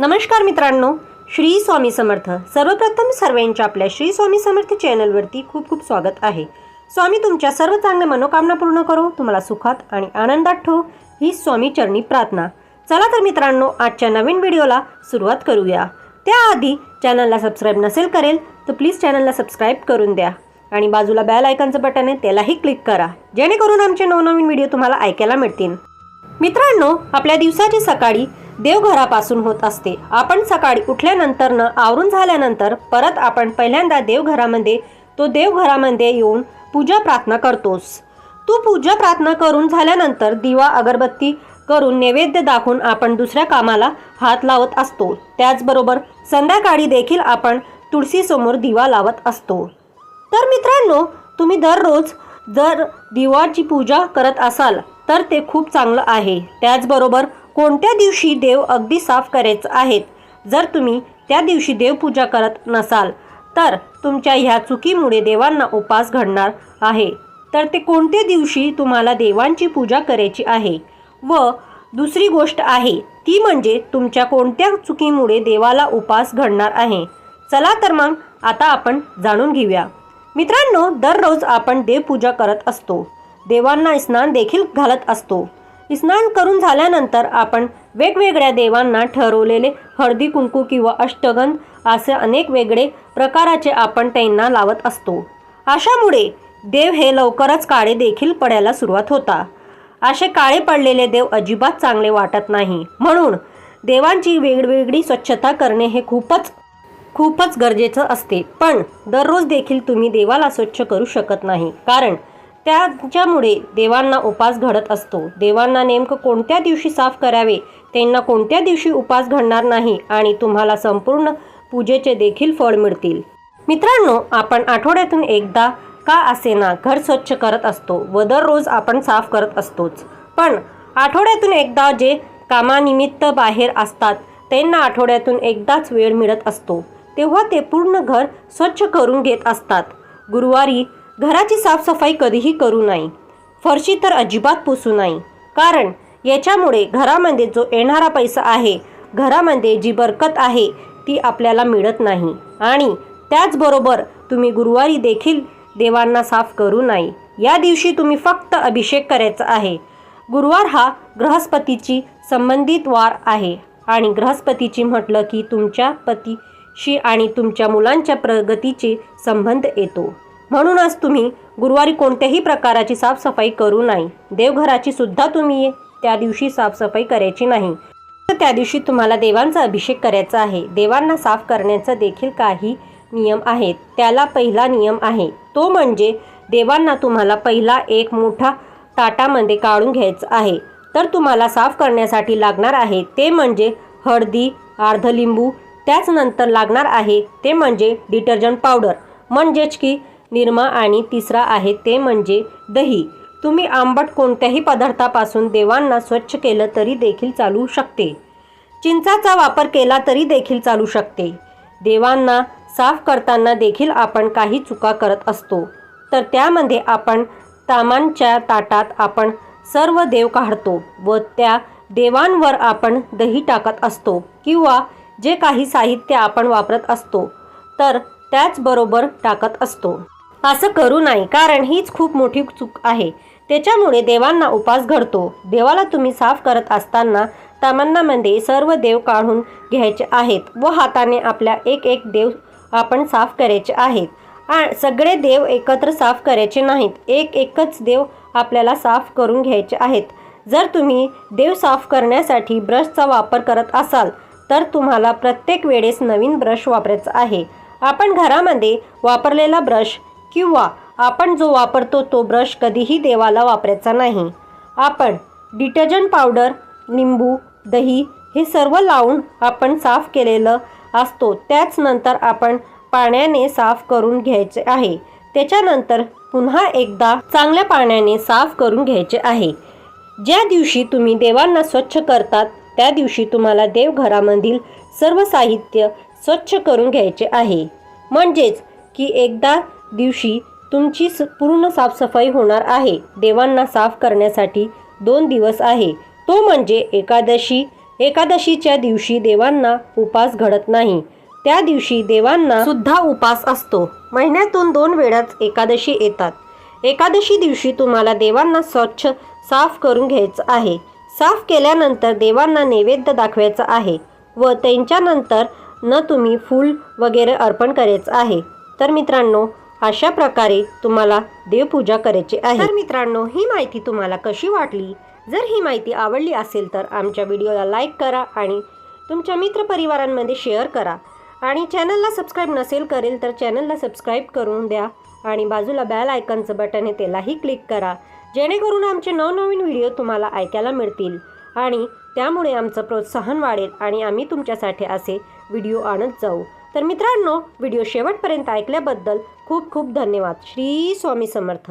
नमस्कार मित्रांनो श्री स्वामी समर्थ. सर्वप्रथम सर्वांच्या आपल्या श्री स्वामी समर्थ चॅनलवरती खूप खूप स्वागत आहे. स्वामी तुमच्या सर्व चांगल्या मनोकामना पूर्ण करो. तुम्हाला सुखात आणि आनंदात ठेवो. ही स्वामी चरणी प्रार्थना. चला तर मित्रांनो आजच्या नवीन व्हिडिओला सुरुवात करूया. त्याआधी चॅनलला सबस्क्राईब नसेल करेल तर प्लीज चॅनलला सबस्क्राईब करून द्या. आणि बाजूला बॅल आयकनचं बटन आहे त्यालाही क्लिक करा. जेणेकरून आमचे नवनवीन व्हिडिओ तुम्हाला ऐकायला मिळतील. मित्रांनो आपल्या दिवसाची सकाळी देवघरापासून होत असते. आपण सकाळी उठल्यानंतर आवरून झाल्यानंतर परत आपण पहिल्यांदा देवघरामध्ये तो देवघरामध्ये येऊन पूजा प्रार्थना करतोस. तू पूजा प्रार्थना करून झाल्यानंतर दिवा अगरबत्ती करून नैवेद्य दाखवून आपण दुसऱ्या कामाला हात लावत असतो. त्याचबरोबर संध्याकाळी देखील आपण तुळशीसमोर दिवा लावत असतो. तर मित्रांनो तुम्ही दररोज जर दिवाची पूजा करत असाल तर ते खूप चांगलं आहे. त्याचबरोबर कोणत्या दिवशी देव अगदी साफ करायचं आहेत? जर तुम्ही त्या दिवशी देवपूजा करत नसाल तर तुमच्या ह्या चुकीमुळे देवांना उपास घडणार आहे. तर ते कोणत्या दिवशी तुम्हाला देवांची पूजा करायची आहे? व दुसरी गोष्ट आहे ती म्हणजे तुमच्या कोणत्या चुकीमुळे देवाला उपास घडणार आहे? चला तर मग आता आपण जाणून घेऊया. मित्रांनो दररोज आपण देवपूजा करत असतो. देवांना स्नान देखील घालत असतो. स्नान करून झाल्यानंतर आपण वेगवेगळ्या देवांना ठरवलेले हळदी कुंकू किंवा अष्टगंध असे अनेक वेगळे प्रकाराचे आपण त्यांना लावत असतो. अशामुळे देव हे लवकरच काळे देखील पडायला सुरुवात होता. असे काळे पडलेले देव अजिबात चांगले वाटत नाही. म्हणून देवांची वेगवेगळी स्वच्छता करणे हे खूपच खूपच गरजेचं असते. पण दररोज देखील तुम्ही देवाला स्वच्छ करू शकत नाही. कारण त्याच्यामुळे देवांना उपास घडत असतो. देवांना नेमकं कोणत्या दिवशी साफ करावे? त्यांना कोणत्या दिवशी उपास घडणार नाही? आणि तुम्हाला संपूर्ण पूजेचे देखील फळ मिळतील. मित्रांनो आपण आठवड्यातून एकदा का असेना घर स्वच्छ करत असतो? व दररोज आपण साफ करत असतोच. पण आठवड्यातून एकदा जे कामानिमित्त बाहेर असतात त्यांना आठवड्यातून एकदाच वेळ मिळत असतो. तेव्हा ते पूर्ण घर स्वच्छ करून घेत असतात. गुरुवारी घराची साफसफाई कधीही करू नाही. फरशी तर अजिबात पुसू नाही. कारण याच्यामुळे घरामध्ये जो येणारा पैसा आहे घरामध्ये जी बरकत आहे ती आपल्याला मिळत नाही. आणि त्याचबरोबर तुम्ही गुरुवारी देखील देवांना साफ करू नाही. या दिवशी तुम्ही फक्त अभिषेक करायचा आहे. गुरुवार हा बृहस्पतीची संबंधित वार आहे. आणि बृहस्पतीची म्हटलं की तुमच्या पतीशी आणि तुमच्या मुलांच्या प्रगतीचे संबंध येतो. म्हणूनच तुम्ही गुरुवारी कोणत्याही प्रकाराची साफसफाई करू नाही. देवघराची सुद्धा तुम्ही त्या दिवशी साफसफाई करायची नाही. तर त्या दिवशी तुम्हाला देवांचा अभिषेक करायचा आहे. देवांना साफ करण्याचा देखील काही नियम आहेत. त्याला पहिला नियम आहे. तो म्हणजे देवांना तुम्हाला पहिला एक मोठा ताटामध्ये काढून घ्यायचा आहे. तर तुम्हाला साफ करण्यासाठी लागणार आहे ते म्हणजे हळदी अर्ध लिंबू त्याच नंतर लागणार आहे ते म्हणजे डिटर्जंट पावडर. म्हणजेच की निरमा आणि तिसरा आहे ते म्हणजे दही. तुम्ही आंबट कोणत्याही पदार्थापासून देवांना स्वच्छ केलं तरी देखील चालू शकते. चिंचाचा वापर केला तरी देखील चालू शकते. देवांना साफ करताना देखील आपण काही चुका करत असतो. तर त्यामध्ये आपण तामांच्या ताटात आपण सर्व देव काढतो व त्या देवांवर आपण दही टाकत असतो किंवा जे काही साहित्य आपण वापरत असतो तर त्याचबरोबर टाकत असतो. असं करू नाही कारण हीच खूप मोठी चूक आहे. त्याच्यामुळे देवांना उपास घडतो. देवाला तुम्ही साफ करत असताना तामन्नामध्ये सर्व देव काढून घ्यायचे आहेत व हाताने आपल्या एक एक देव आपण साफ करायचे आहेत. आ सगळे देव एकत्र साफ करायचे नाहीत. एक एकच देव आपल्याला साफ करून घ्यायचे आहेत. जर तुम्ही देव साफ करण्यासाठी ब्रशचा वापर करत असाल तर तुम्हाला प्रत्येक वेळेस नवीन ब्रश वापरायचा आहे. आपण घरामध्ये वापरलेला ब्रश किंवा आपण जो वापरतो तो ब्रश कधीही देवाला वापरायचा नाही. आपण डिटर्जंट पावडर लिंबू दही हे सर्व लावून आपण साफ केलेलं असतो. त्याच नंतर आपण पाण्याने साफ करून घ्यायचे आहे. त्याच्यानंतर पुन्हा एकदा चांगल्या पाण्याने साफ करून घ्यायचे आहे. ज्या दिवशी तुम्ही देवांना स्वच्छ करतात त्या दिवशी तुम्हाला देवघरामधील सर्व साहित्य स्वच्छ करून घ्यायचे आहे. म्हणजेच की एकदा दिवशी तुमची स पूर्ण साफसफाई होणार आहे. देवांना साफ करण्यासाठी दोन दिवस आहे. तो म्हणजे एकादशी. एकादशीच्या दिवशी देवांना उपास घडत नाही. त्या दिवशी देवांना सुद्धा उपास असतो. महिन्यातून दोन वेळाच एकादशी येतात. एकादशी दिवशी तुम्हाला देवांना स्वच्छ साफ करून घ्यायचं आहे. साफ केल्यानंतर देवांना नैवेद्य दाखवायचं आहे व त्यांच्यानंतर न तुम्ही फूल वगैरे अर्पण करायचं आहे. तर मित्रांनो अशा प्रकारे तुम्हाला देवपूजा करायची आहे. तर मित्रांनो ही माहिती तुम्हाला कशी वाटली? जर ही माहिती आवडली असेल तर आमच्या व्हिडिओला लाईक करा आणि तुमच्या मित्रपरिवारांमध्ये शेअर करा. आणि चॅनलला सबस्क्राईब नसेल करेल तर चॅनलला सबस्क्राईब करून द्या आणि बाजूला बॅल आयकनचं बटन आहे त्यालाही क्लिक करा. जेणेकरून आमचे नवनवीन व्हिडिओ तुम्हाला ऐकायला मिळतील आणि त्यामुळे आमचं प्रोत्साहन वाढेल आणि आम्ही तुमच्यासाठी असे व्हिडिओ आणत जाऊ. तर मित्रांनो व्हिडिओ शेवटपर्यंत ऐकल्याबद्दल खूप खूप धन्यवाद. श्री स्वामी समर्थ.